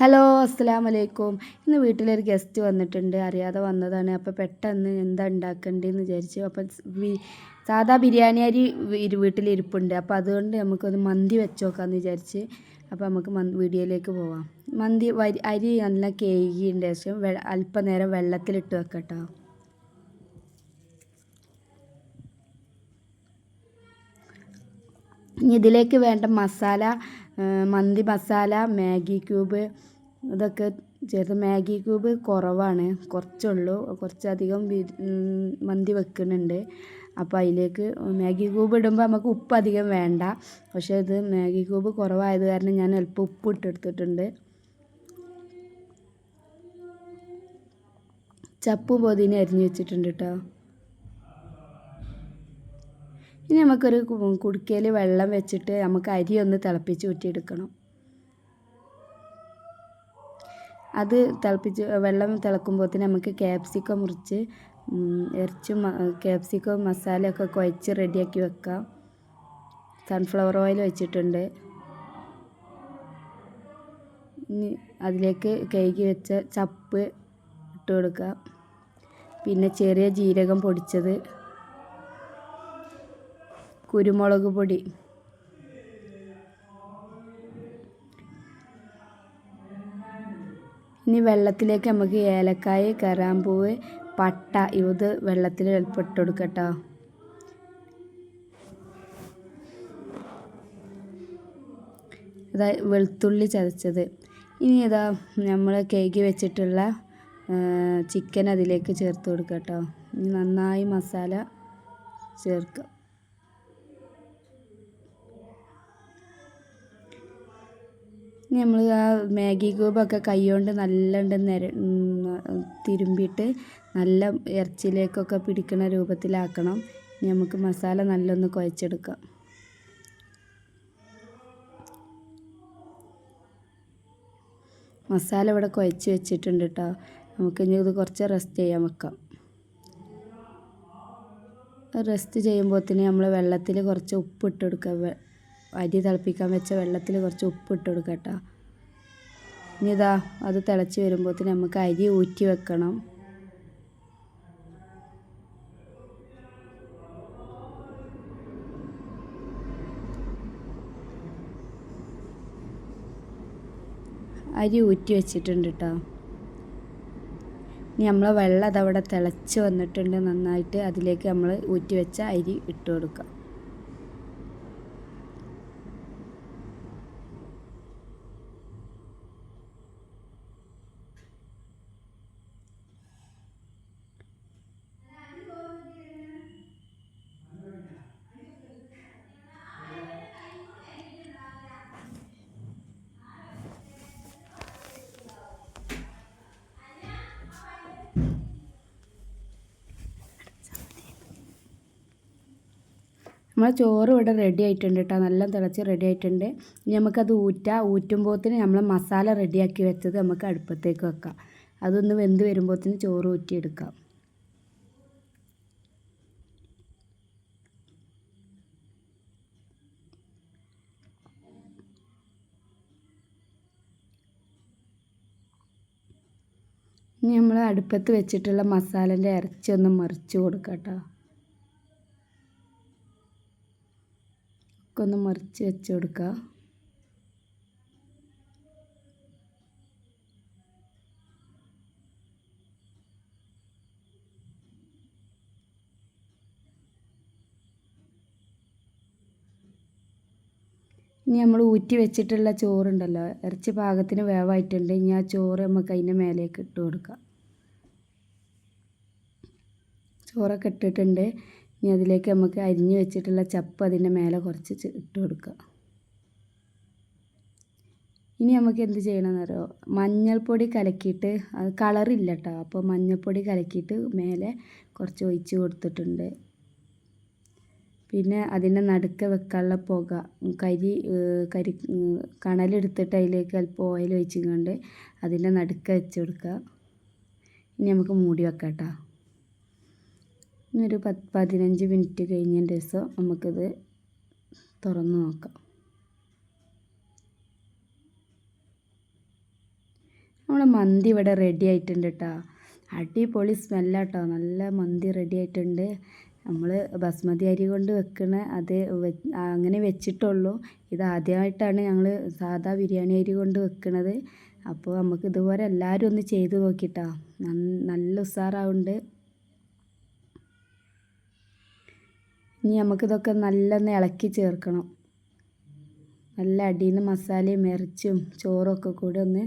Hello അസ്സാം വലൈക്കും ഇന്ന് വീട്ടിലൊരു ഗസ്റ്റ് വന്നിട്ടുണ്ട്. അറിയാതെ വന്നതാണ്. അപ്പോൾ പെട്ടെന്ന് എന്താ ഉണ്ടാക്കേണ്ടതെന്ന് വിചാരിച്ചു. അപ്പം സാധാ ബിരിയാണി അരി വീട്ടിലിരിപ്പുണ്ട്. അപ്പോൾ അതുകൊണ്ട് നമുക്കൊന്ന് മന്തി വെച്ച് നോക്കാമെന്ന് വിചാരിച്ച് അപ്പോൾ നമുക്ക് വീഡിയോയിലേക്ക് പോവാം. മന്തി അരി നല്ല കേകിന്റെ ശേഷം അല്പനേരം വെള്ളത്തിലിട്ട് വെക്കട്ടോ. ഇനി ഇതിലേക്ക് വേണ്ട മസാല മന്തി മസാല മാഗി ക്യൂബ് ഇതൊക്കെ ചേർത്ത് മാഗി ക്യൂബ് കുറവാണ്. കുറച്ചുള്ളൂ. കുറച്ചധികം മന്തി വെക്കുന്നുണ്ട്. അപ്പോൾ അതിലേക്ക് മാഗി ക്യൂബ് ഇടുമ്പോൾ നമുക്ക് ഉപ്പ് അധികം വേണ്ട. പക്ഷേ ഇത് മാഗി ക്യൂബ് കുറവായത് കാരണം ഞാൻ അല്പം ഉപ്പ് ഇട്ടെടുത്തിട്ടുണ്ട് ചപ്പും പൊതിനെ അരിഞ്ഞു വെച്ചിട്ടുണ്ട് കേട്ടോ ഇനി നമുക്കൊരു കുടുക്കയിൽ വെള്ളം വെച്ചിട്ട് നമുക്ക് അരി ഒന്ന് തിളപ്പിച്ച് ഊറ്റിയെടുക്കണം. അത് തിളപ്പിച്ച് വെള്ളം തിളക്കുമ്പോഴത്തേന് നമുക്ക് ക്യാപ്സിക്കം മുറിച്ച് ഇറച്ചും ക്യാപ്സിക്കം മസാലയൊക്കെ കുഴച്ച് റെഡിയാക്കി വെക്കാം. സൺഫ്ലവർ ഓയിൽ വെച്ചിട്ടുണ്ട്. ഇനി അതിലേക്ക് കഴുകി വെച്ച ചപ്പ് ഇട്ട് കൊടുക്കുക പിന്നെ ചെറിയ ജീരകം പൊടിച്ചത്. കുരുമുളക് പൊടി. ഇനി വെള്ളത്തിലേക്ക് നമുക്ക് ഏലക്കായ കറാമ്പൂവ് പട്ട ഇത് വെള്ളത്തിൽ ഇട്ട് കൊടുക്കട്ടോ അതായത് വെളുത്തുള്ളി ചതച്ചത്. ഇനി ഇതാ നമ്മൾ കേക്ക് വെച്ചിട്ടുള്ള ചിക്കൻ അതിലേക്ക് ചേർത്ത് കൊടുക്കട്ടോ. നന്നായി മസാല ചേർക്കുക ഇനി നമ്മൾ ആ മാഗി ക്യൂബൊക്കെ കൈകൊണ്ട് നല്ലോണ്ട് നിര തിരുമ്പിയിട്ട് നല്ല ഇറച്ചിയിലേക്കൊക്കെ പിടിക്കുന്ന രൂപത്തിലാക്കണം. ഇനി നമുക്ക് മസാല നല്ലൊന്ന് കുഴച്ചെടുക്കാം. മസാല ഇവിടെ കുഴച്ച് വെച്ചിട്ടുണ്ട് കേട്ടോ നമുക്ക് ഇനി ഇത് കുറച്ച് റെസ്റ്റ് ചെയ്യാൻ വെക്കാം. റെസ്റ്റ് ചെയ്യുമ്പോഴത്തേന് നമ്മൾ വെള്ളത്തിൽ കുറച്ച് ഉപ്പ് കൊടുക്കുക. അരി തിളപ്പിക്കാൻ വെച്ച വെള്ളത്തിൽ കുറച്ച് ഉപ്പ് ഇട്ട് കൊടുക്കുക ഇനി ഇതാ അത് തിളച്ച് വരുമ്പോഴത്തേന് നമുക്ക് അരി ഊറ്റി വെക്കണം. അരി ഊറ്റി വെച്ചിട്ടുണ്ട് കേട്ടോ. ഇനി നമ്മൾ വെള്ളം അതവിടെ തിളച്ച് വന്നിട്ടുണ്ട് നന്നായിട്ട്. അതിലേക്ക് നമ്മൾ ഊറ്റി വെച്ച അരി ഇട്ട് കൊടുക്കാം നമ്മളെ ചോറ് ഇവിടെ റെഡി ആയിട്ടുണ്ട് കേട്ടോ നല്ല തിളച്ച് റെഡി ആയിട്ടുണ്ട്. ഇനി നമുക്കത് ഊറ്റാം. ഊറ്റുമ്പോഴത്തേന് നമ്മൾ മസാല റെഡിയാക്കി വെച്ചത് നമുക്ക് അടുപ്പത്തേക്ക് വെക്കാം. അതൊന്ന് വെന്ത് വരുമ്പോഴത്തേന് ചോറ് ഊറ്റിയെടുക്കാം. ഇനി നമ്മൾ അടുപ്പത്ത് വെച്ചിട്ടുള്ള മസാലേന്റെ ഇറച്ചി ഒന്ന് മറിച്ച് കൊടുക്കാം കേട്ടോ ഒക്കെ ഒന്ന് മറിച്ച് വെച്ച് കൊടുക്കുക ഇനി നമ്മൾ ഊറ്റി വെച്ചിട്ടുള്ള ചോറുണ്ടല്ലോ. ഇറച്ചി പാകത്തിന് വേവായിട്ടുണ്ട്. ഇനി ആ ചോറ് നമുക്ക് അതിന്റെ മേലേക്ക് ഇട്ട് കൊടുക്കാം. ചോറൊക്കെ ഇട്ടിട്ടുണ്ട്. ഇനി അതിലേക്ക് നമുക്ക് അരിഞ്ഞു വെച്ചിട്ടുള്ള ചപ്പ് അതിന്റെ മേലെ കുറച്ച് ഇട്ട് കൊടുക്കുക. ഇനി നമുക്ക് എന്ത് ചെയ്യണമെന്നറിയോ? മഞ്ഞൾപ്പൊടി കലക്കിയിട്ട് അത് കളറില്ല കേട്ടോ അപ്പോൾ മഞ്ഞൾപ്പൊടി കലക്കിയിട്ട് മേലെ കുറച്ച് ഒഴിച്ച് കൊടുത്തിട്ടുണ്ട്. പിന്നെ അതിന്റെ നടുക്ക് വെക്കാനുള്ള പുക കരി കരി കണലെടുത്തിട്ട് അതിലേക്ക് അല്പം ഓയിൽ ഒഴിച്ചുകൊണ്ട് അതിന്റെ നടുക്ക് വെച്ച് കൊടുക്കുക. ഇനി നമുക്ക് മൂടി വെക്കാം കേട്ടോ ഒരു പത്ത് പതിനഞ്ച് മിനിറ്റ് കഴിഞ്ഞതിന്റെ ദിവസം നമുക്കിത് തുറന്ന് നോക്കാം. നമ്മളെ മന്തി ഇവിടെ റെഡി ആയിട്ടുണ്ട് കേട്ടോ അടിപൊളി സ്മെല്ലാട്ടോ നല്ല മന്തി റെഡി ആയിട്ടുണ്ട്. നമ്മൾ ബസ്മതി അരി കൊണ്ട് വെക്കണ അത് അങ്ങനെ വെച്ചിട്ടുള്ളൂ. ഇത് ആദ്യമായിട്ടാണ് ഞങ്ങൾ സാധാ ബിരിയാണി അരി കൊണ്ട് വെക്കണത്. അപ്പോൾ നമുക്ക് ഇതുപോലെ എല്ലാവരും ഒന്ന് ചെയ്ത് നോക്കിയിട്ടാ നല്ല ഉഷാറാവുണ്ട് ഇനി നമുക്കിതൊക്കെ നല്ലൊന്ന് ഇളക്കി ചേർക്കണം. നല്ല അടിയിൽ നിന്ന് മസാലയും ഇറച്ചും ചോറൊക്കെ കൂടെ ഒന്ന്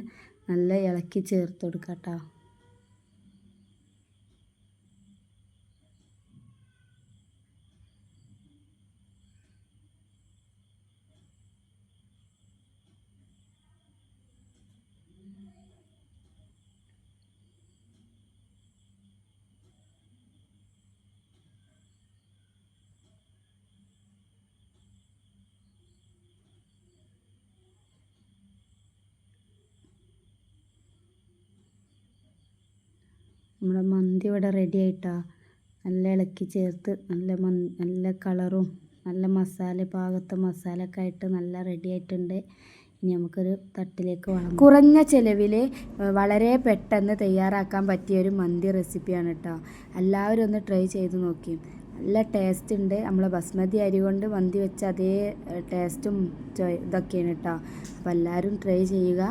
നല്ല ഇളക്കി ചേർത്ത് കൊടുക്കാം കേട്ടോ നമ്മുടെ മന്തി ഇവിടെ റെഡി ആയിട്ടാ. നല്ല ഇളക്കി ചേർത്ത് നല്ല മന് നല്ല കളറും നല്ല മസാല പാകത്തെ മസാല ഒക്കെ ആയിട്ട് നല്ല റെഡി ആയിട്ടുണ്ട്. ഇനി നമുക്കൊരു തട്ടിലേക്ക് വേണം കുറഞ്ഞ ചിലവിൽ വളരെ പെട്ടെന്ന് തയ്യാറാക്കാൻ പറ്റിയ ഒരു മന്തി റെസിപ്പിയാണ് കേട്ടോ എല്ലാവരും ഒന്ന് ട്രൈ ചെയ്ത് നോക്കി. നല്ല ടേസ്റ്റ് ഉണ്ട്. നമ്മളെ ബസ്മതി അരി കൊണ്ട് മന്തി വെച്ച അതേ ടേസ്റ്റും ഇതൊക്കെയാണ് കേട്ടോ അപ്പോൾ എല്ലാവരും ട്രൈ ചെയ്യുക.